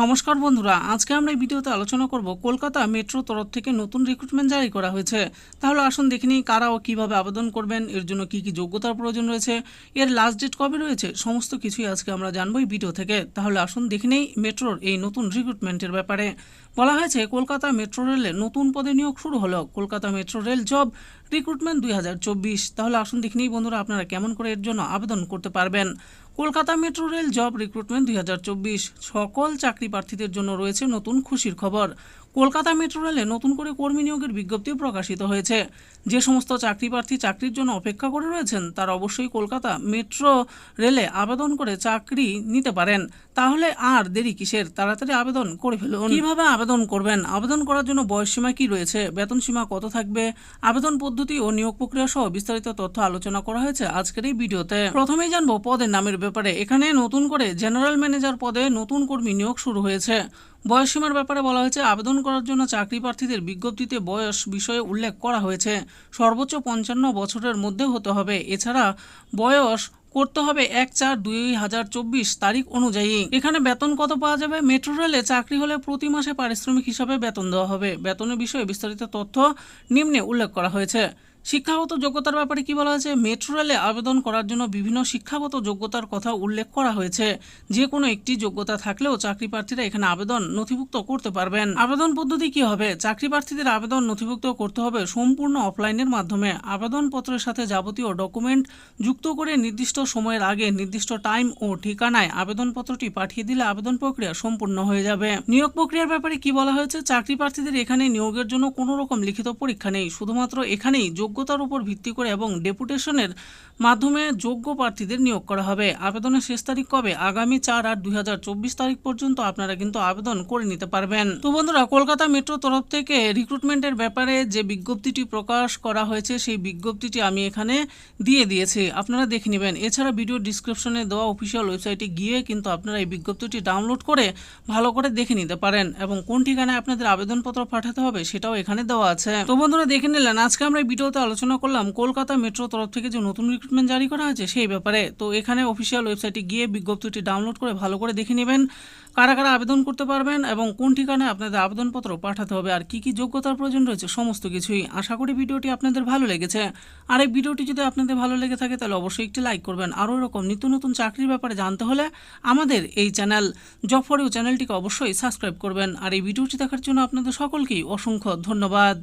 নমস্কার বন্ধুরা, আজকে আমরা এই ভিডিওতে আলোচনা করব কলকাতা মেট্রো তরফ থেকে নতুন রিক্রুটমেন্ট জারি করা হয়েছে। তাহলে আসুন দেখে নিই কারা ও কীভাবে আবেদন করবেন, এর জন্য কি কি যোগ্যতার প্রয়োজন রয়েছে, এর লাস্ট ডেট কবে রয়েছে, সমস্ত কিছুই আজকে আমরা জানব এই ভিডিও থেকে। তাহলে আসুন দেখে মেট্রোর এই নতুন রিক্রুটমেন্টের ব্যাপারে। বলা হয়েছে, কলকাতা মেট্রো রেলে নতুন পদে নিয়োগ শুরু হলো, Kolkata metro rail job recruitment দুই হাজার চব্বিশ। তাহলে আসুন দেখে বন্ধুরা, আপনারা কেমন করে এর জন্য আবেদন করতে পারবেন। Kolkata metro rail job recruitment দুই হাজার চব্বিশ। সকল চাকরি প্রার্থীদের জন্য রয়েছে নতুন খুশির খবর। কলকাতা মেট্রো রেলে নতুন করে কর্মী নিয়োগের বিজ্ঞপ্তিও প্রকাশিত হয়েছে। যে সমস্ত চাকরি প্রার্থী চাকরির জন্য অপেক্ষা করে রয়েছেন, তারা অবশ্যই কলকাতা মেট্রো রেলে আবেদন করে চাকরি নিতে পারেন। তাহলে আর দেরি কিসের? তাড়াতাড়ি আবেদন করে ফেলুন। কীভাবে আবেদন করবেন? আবেদন করার জন্য বয়স সীমা কি রয়েছে? বেতন সীমা কত থাকবে? আবেদন পদ্ধতি ও নিয়োগ প্রক্রিয়া সহ বিস্তারিত তথ্য আলোচনা করা হয়েছে আজকের এই ভিডিওতে। প্রথমেই জানব পদের নামের ব্যাপারে। এখানে নতুন করে জেনারেল ম্যানেজার পদে নতুন কর্মী নিয়োগ শুরু হয়েছে। বয়স সীমার ব্যাপারে বলা হয়েছে, আবেদন করার জন্য চাকরি প্রার্থীদের বিজ্ঞপ্তিতে বয়স বিষয়ে উল্লেখ করা হয়েছে। সর্বোচ্চ পঞ্চান্ন বছরের মধ্যে হতে হবে। এছাড়া বয়স করতে হবে এক চার দুই হাজার চব্বিশ তারিখ অনুযায়ী। এখানে বেতন কত পাওয়া যাবে? মেট্রো রেলে চাকরি হলে প্রতি মাসে পারিশ্রমিক হিসাবে বেতন দেওয়া হবে। বেতনের বিষয়ে বিস্তারিত তথ্য নিম্নে উল্লেখ করা হয়েছে। শিক্ষাগত যোগ্যতার ব্যাপারে কি বলা হয়েছে? মেট্রো রেলে আবেদন করার জন্য বিভিন্ন শিক্ষাগত যোগ্যতার কথা উল্লেখ করা হয়েছে। যে কোনো একটি যোগ্যতা থাকলেও চাকরি প্রার্থীরা এখানে আবেদন নথিভুক্ত করতে পারবেন। আবেদন পদ্ধতি কি হবে? চাকরি প্রার্থীদের আবেদন নথিভুক্ত করতে হবে সম্পূর্ণ অফলাইনের মাধ্যমে। আবেদনপত্রের সাথে যাবতীয় ডকুমেন্ট যুক্ত করে নির্দিষ্ট সময়ের আগে নির্দিষ্ট টাইম ও ঠিকানায় আবেদনপত্রটি পাঠিয়ে দিলে আবেদন প্রক্রিয়া সম্পূর্ণ হয়ে যাবে। নিয়োগ প্রক্রিয়ার ব্যাপারে কি বলা হয়েছে? চাকরি প্রার্থীদের এখানে নিয়োগের জন্য কোনো রকম লিখিত পরীক্ষা নেই। শুধুমাত্র এখানেই যোগ্যতার উপর ভিত্তি করে এবং ডেপুটেশনের মাধ্যমে যোগ্য প্রার্থীদের নিয়োগ করা হবে। আবেদনের শেষ তারিখ কবে? আগামী চার আট দুই তারিখ পর্যন্ত আপনারা কিন্তু আবেদন করে নিতে পারবেন। তো বন্ধুরা, কলকাতা মেট্রো তরফ থেকে রিক্রুটমেন্টের ব্যাপারে যে বিজ্ঞপ্তিটি প্রকাশ করা হয়েছে, সেই বিজ্ঞপ্তিটি আমি এখানে দিয়ে দিয়েছি। আপনারা দেখে নেবেন। এছাড়া ভিডিও ডিসক্রিপশনে দেওয়া অফিসিয়াল ওয়েবসাইটে গিয়ে কিন্তু আপনারা এই বিজ্ঞপ্তিটি ডাউনলোড করে ভালো করে দেখে নিতে পারেন এবং কোন ঠিকানায় আপনাদের আবেদনপত্র পাঠাতে হবে সেটাও এখানে দেওয়া আছে। তো বন্ধুরা, দেখে নিলেন। আজকে আমরা ভিডিওতে আলোচনা করলাম, কলকাতা মেট্রো তরফ থেকে যে নতুন রিক্রুটমেন্ট জারি করা হয়েছে সেই ব্যাপারে। তো এখানে অফিসিয়াল ওয়েবসাইটে গিয়ে বিজ্ঞপ্তিটি ডাউনলোড করে ভালো করে দেখে নেবেন, কারা কারা আবেদন করতে পারবেন এবং কোন ঠিকানায় আপনাদের আবেদনপত্র পাঠাতে হবে আর কি কি যোগ্যতার প্রয়োজন রয়েছে, সমস্ত কিছুই। আশা করি ভিডিওটি আপনাদের ভালো লেগেছে। আর এই ভিডিওটি যদি আপনাদের ভালো লেগে থাকে তাহলে অবশ্যই একটি লাইক করবেন। আরও এরকম নিত্য নতুন চাকরির ব্যাপারে জানতে হলে আমাদের এই চ্যানেল জব ফর ইউ চ্যানেলটিকে অবশ্যই সাবস্ক্রাইব করবেন। আর এই ভিডিওটি দেখার জন্য আপনাদের সকলকেই অসংখ্য ধন্যবাদ।